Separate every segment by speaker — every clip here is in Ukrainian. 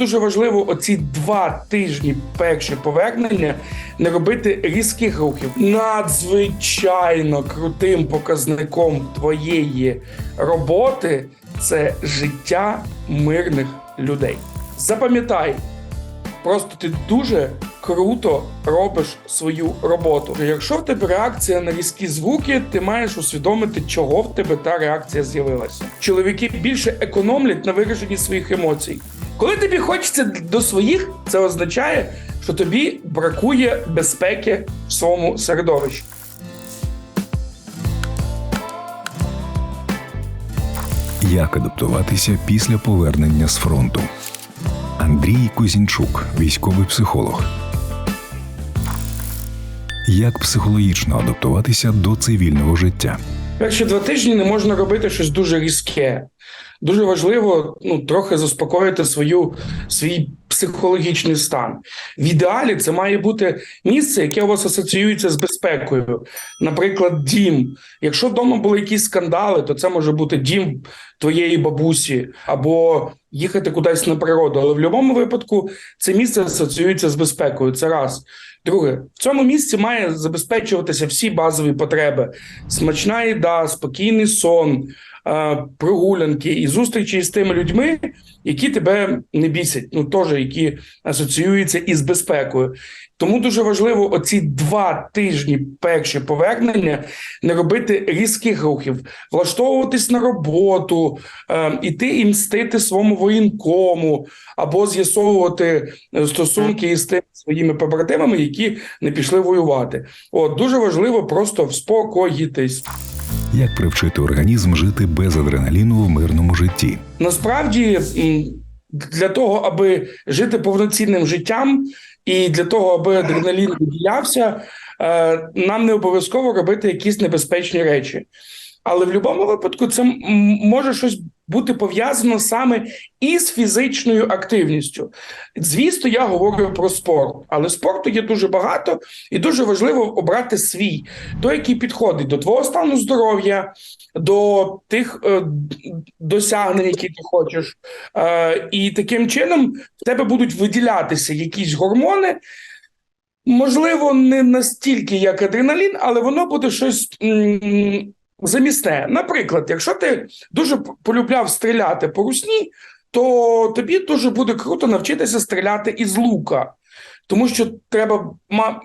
Speaker 1: Дуже важливо оці два тижні перші повернення не робити різких рухів. Надзвичайно крутим показником твоєї роботи це життя мирних людей. Запам'ятай, просто ти дуже круто робиш свою роботу. Якщо в тебе реакція на різкі звуки, ти маєш усвідомити, чого в тебе та реакція з'явилася. Чоловіки більше економлять на вираженні своїх емоцій. Коли тобі хочеться до своїх, це означає, що тобі бракує безпеки в своєму середовищі.
Speaker 2: Як адаптуватися після повернення з фронту? Андрій Козінчук, військовий психолог. Як психологічно адаптуватися до цивільного життя?
Speaker 1: Перші два тижні не можна робити щось дуже різке. Дуже важливо ну, трохи заспокоїти свою, свій психологічний стан. В ідеалі це має бути місце, яке у вас асоціюється з безпекою. Наприклад, дім. Якщо вдома були якісь скандали, то це може бути дім твоєї бабусі або їхати кудись на природу. Але в будь-якому випадку це місце асоціюється з безпекою. Це раз. Друге, в цьому місці має забезпечуватися всі базові потреби: смачна їда, спокійний сон, прогулянки і зустрічі з тими людьми, які тебе не бісять, ну теж які асоціюються із безпекою. Тому дуже важливо оці два тижні перші повернення не робити різких рухів, влаштовуватись на роботу, е, іти і мстити своєму воєнкому, або з'ясовувати е, стосунки із тими своїми побратимами, які не пішли воювати. От дуже важливо просто вспокоїтись.
Speaker 2: Як привчити організм жити без адреналіну в мирному житті?
Speaker 1: Насправді, для того, аби жити повноцінним життям, і для того, аби адреналін виділявся, е, нам не обов'язково робити якісь небезпечні речі. Але в будь-якому випадку це може щось бути пов'язано саме із фізичною активністю. Звісно, я говорю про спорт, але спорту є дуже багато, і дуже важливо обрати свій, той, який підходить до твого стану здоров'я, до тих е, досягнень, які ти хочеш. Е, і таким чином в тебе будуть виділятися якісь гормони. Можливо, не настільки, як адреналін, але воно буде щось м, замісне. Наприклад, якщо ти дуже полюбляв стріляти по русні, то тобі дуже буде круто навчитися стріляти із лука, тому що треба ма-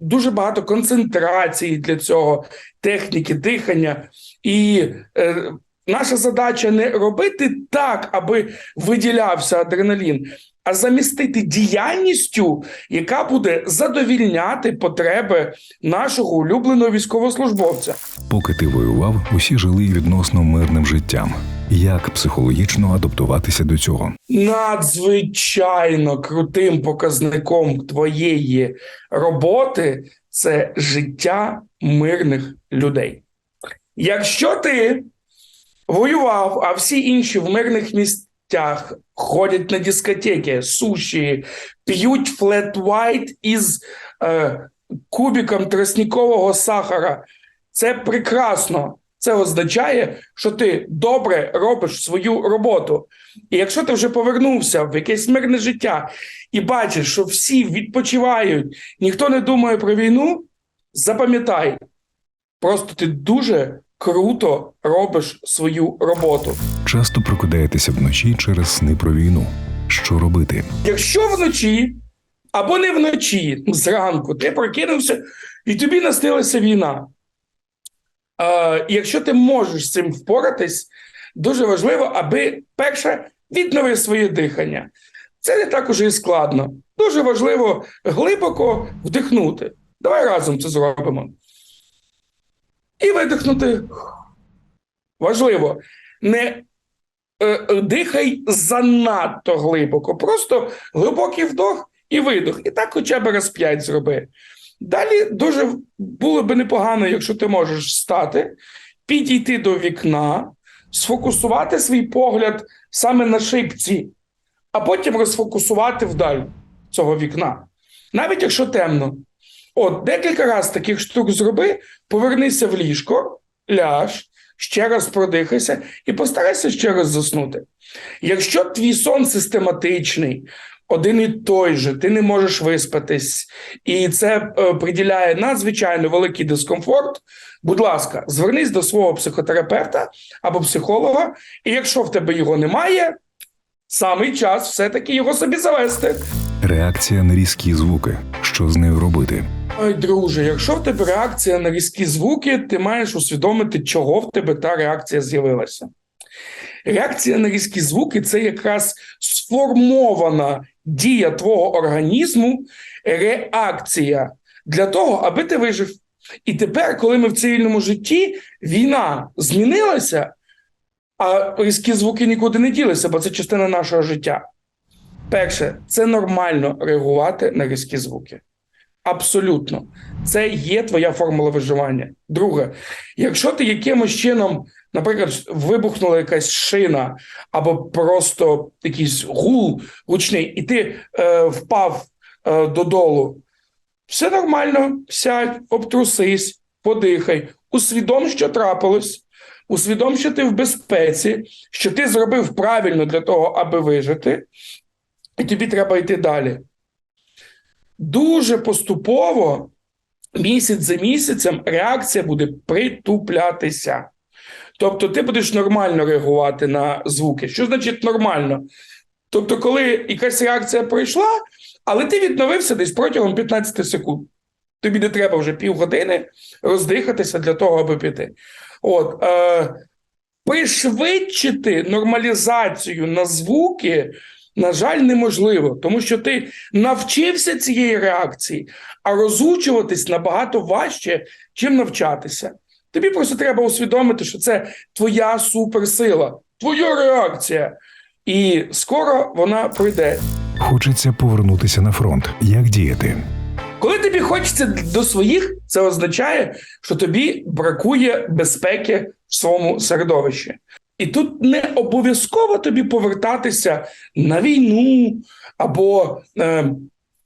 Speaker 1: дуже багато концентрації для цього, техніки, дихання. І е, наша задача не робити так, аби виділявся адреналін, а замістити діяльністю, яка буде задовільняти потреби нашого улюбленого військовослужбовця.
Speaker 2: Поки ти воював, усі жили відносно мирним життям. Як психологічно адаптуватися до цього?
Speaker 1: надзвичайно крутим показником твоєї роботи це життя мирних людей. Якщо ти воював, а всі інші в мирних місцях ходять на дискотеки, суші, п'ють флет white із е, кубиком тростникового сахара, це прекрасно. Це означає, що ти добре робиш свою роботу. І якщо ти вже повернувся в якесь мирне життя і бачиш, що всі відпочивають, ніхто не думає про війну, запам'ятай, просто ти дуже круто робиш свою роботу.
Speaker 2: Часто прокидаєтеся вночі через сни про війну. Що робити?
Speaker 1: Якщо вночі або не вночі, зранку ти прокинувся і тобі настилася війна. Е, якщо ти можеш з цим впоратись, дуже важливо, аби перше віднови своє дихання. Це не так уже і складно. Дуже важливо глибоко вдихнути. Давай разом це зробимо. І видихнути. Важливо, не е, дихай занадто глибоко, просто глибокий вдох і видох. І так хоча б раз п'ять зроби. Далі дуже було би непогано, якщо ти можеш встати, підійти до вікна, сфокусувати свій погляд саме на шибці, а потім розфокусувати вдаль цього вікна. Навіть якщо темно. От, декілька разів таких штук зроби, повернися в ліжко, ляж, ще раз продихайся і постарайся ще раз заснути. Якщо твій сон систематичний, один і той же, ти не можеш виспатись, і це е, приділяє надзвичайно великий дискомфорт. Будь ласка, звернись до свого психотерапевта або психолога, і якщо в тебе його немає, самий час все-таки його собі завести.
Speaker 2: Реакція на різкі звуки. Що з нею робити?
Speaker 1: Ой, друже, якщо в тебе реакція на різкі звуки, ти маєш усвідомити, чого в тебе та реакція з'явилася. Реакція на різкі звуки це якраз сформована дія твого організму, реакція для того, аби ти вижив. І тепер, коли ми в цивільному житті, війна змінилася, а різкі звуки нікуди не ділися, бо це частина нашого життя. Перше, це нормально реагувати на різкі звуки. Абсолютно, це є твоя формула виживання. Друге, якщо ти якимось чином, наприклад, вибухнула якась шина або просто якийсь гул гучний, і ти е, впав е, додолу, все нормально, сядь, обтрусись, подихай, усвідом, що трапилось, усвідом, що ти в безпеці, що ти зробив правильно для того, аби вижити, і тобі треба йти далі дуже поступово, місяць за місяцем, реакція буде притуплятися. Тобто, ти будеш нормально реагувати на звуки. Що значить нормально? Тобто, коли якась реакція пройшла, але ти відновився десь протягом 15 секунд. Тобі не треба вже півгодини роздихатися для того, аби піти. От, е, пришвидшити нормалізацію на звуки на жаль, неможливо, тому що ти навчився цієї реакції, а розучуватись набагато важче, чим навчатися. Тобі просто треба усвідомити, що це твоя суперсила, твоя реакція, і скоро вона прийде.
Speaker 2: Хочеться повернутися на фронт. Як діяти?
Speaker 1: Коли тобі хочеться до своїх, це означає, що тобі бракує безпеки в своєму середовищі. І тут не обов'язково тобі повертатися на війну або е,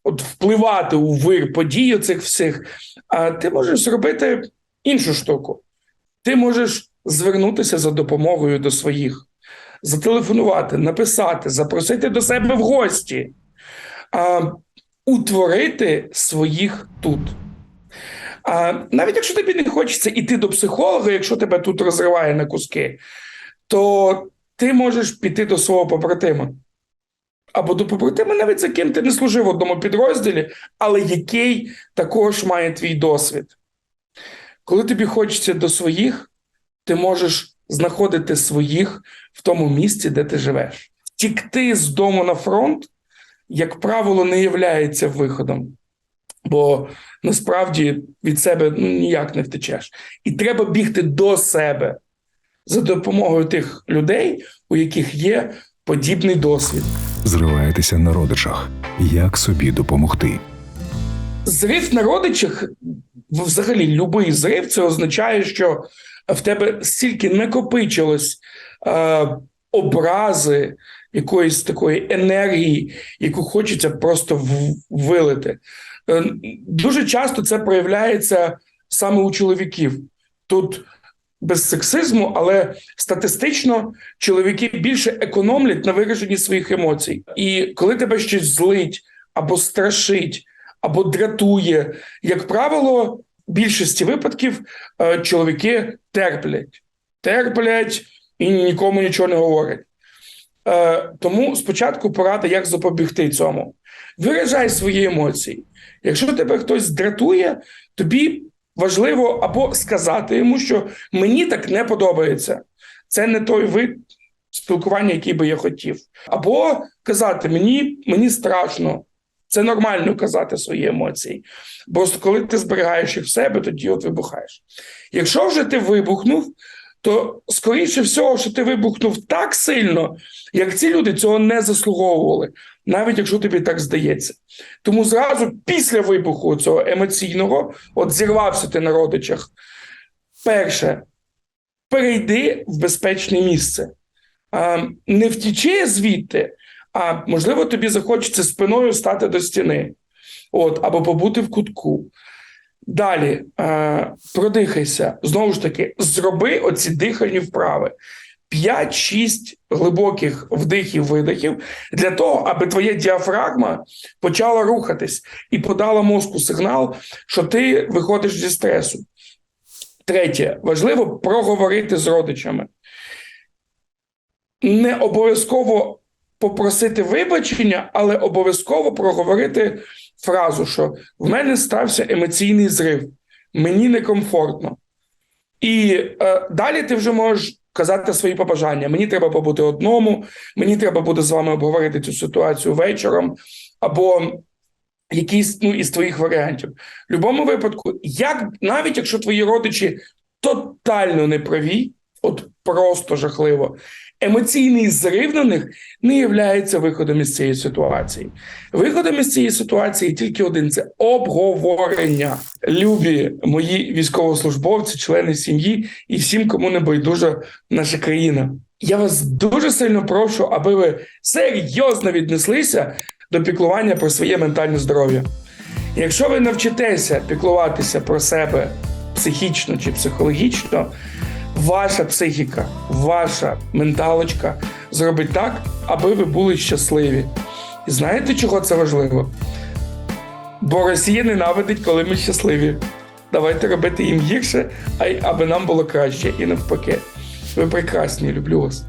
Speaker 1: от впливати у вир подій цих всіх. А ти можеш зробити іншу штуку. Ти можеш звернутися за допомогою до своїх, зателефонувати, написати, запросити до себе в гості, а, утворити своїх тут. А навіть якщо тобі не хочеться йти до психолога, якщо тебе тут розриває на куски, то ти можеш піти до свого побратима. Або до побратима, навіть за ким ти не служив в одному підрозділі, але який також має твій досвід. Коли тобі хочеться до своїх, ти можеш знаходити своїх в тому місці, де ти живеш. Втікти з дому на фронт, як правило, не являється виходом, бо насправді від себе ну, ніяк не втечеш. І треба бігти до себе за допомогою тих людей, у яких є подібний досвід.
Speaker 2: Зриваєтеся на родичах. Як собі допомогти?
Speaker 1: Зрив на родичах, взагалі, любий зрив, це означає, що в тебе стільки накопичилось е, образи якоїсь такої енергії, яку хочеться просто вилити. Е, дуже часто це проявляється саме у чоловіків. Тут без сексизму, але статистично чоловіки більше економлять на вираженні своїх емоцій. І коли тебе щось злить або страшить, або дратує, як правило, в більшості випадків е, чоловіки терплять, терплять і нікому нічого не говорять. Е, тому спочатку порада, як запобігти цьому. Виражай свої емоції. Якщо тебе хтось дратує, тобі важливо або сказати йому, що мені так не подобається. Це не той вид спілкування, який би я хотів. Або казати мені, мені страшно. Це нормально казати свої емоції. Бо коли ти зберігаєш їх в себе, тоді от вибухаєш. Якщо вже ти вибухнув, то скоріше всього, що ти вибухнув так сильно, як ці люди цього не заслуговували, навіть якщо тобі так здається. Тому зразу після вибуху цього емоційного, от зірвався ти на родичах. Перше, перейди в безпечне місце. Не втічи звідти, а можливо, тобі захочеться спиною стати до стіни, от, або побути в кутку. Далі продихайся. Знову ж таки, зроби оці дихальні вправи. 5-6 глибоких вдихів, видихів для того, аби твоя діафрагма почала рухатись і подала мозку сигнал, що ти виходиш зі стресу. Третє, важливо проговорити з родичами. Не обов'язково попросити вибачення, але обов'язково проговорити фразу, що в мене стався емоційний зрив, мені некомфортно. І е, далі ти вже можеш казати свої побажання. Мені треба побути одному, мені треба буде з вами обговорити цю ситуацію вечором, або якийсь ну, із твоїх варіантів. В будь-якому випадку, як навіть якщо твої родичі тотально неправі, от просто жахливо, емоційний зрив на них не є виходом із цієї ситуації. Виходом із цієї ситуації тільки один це обговорення. Любі мої військовослужбовці, члени сім'ї і всім, кому не байдужа наша країна. Я вас дуже сильно прошу, аби ви серйозно віднеслися до піклування про своє ментальне здоров'я. Якщо ви навчитеся піклуватися про себе психічно чи психологічно, ваша психіка, ваша менталочка зробить так, аби ви були щасливі. І знаєте, чого це важливо? Бо Росія ненавидить, коли ми щасливі. Давайте робити їм гірше, аби нам було краще і навпаки. Ви прекрасні, люблю вас.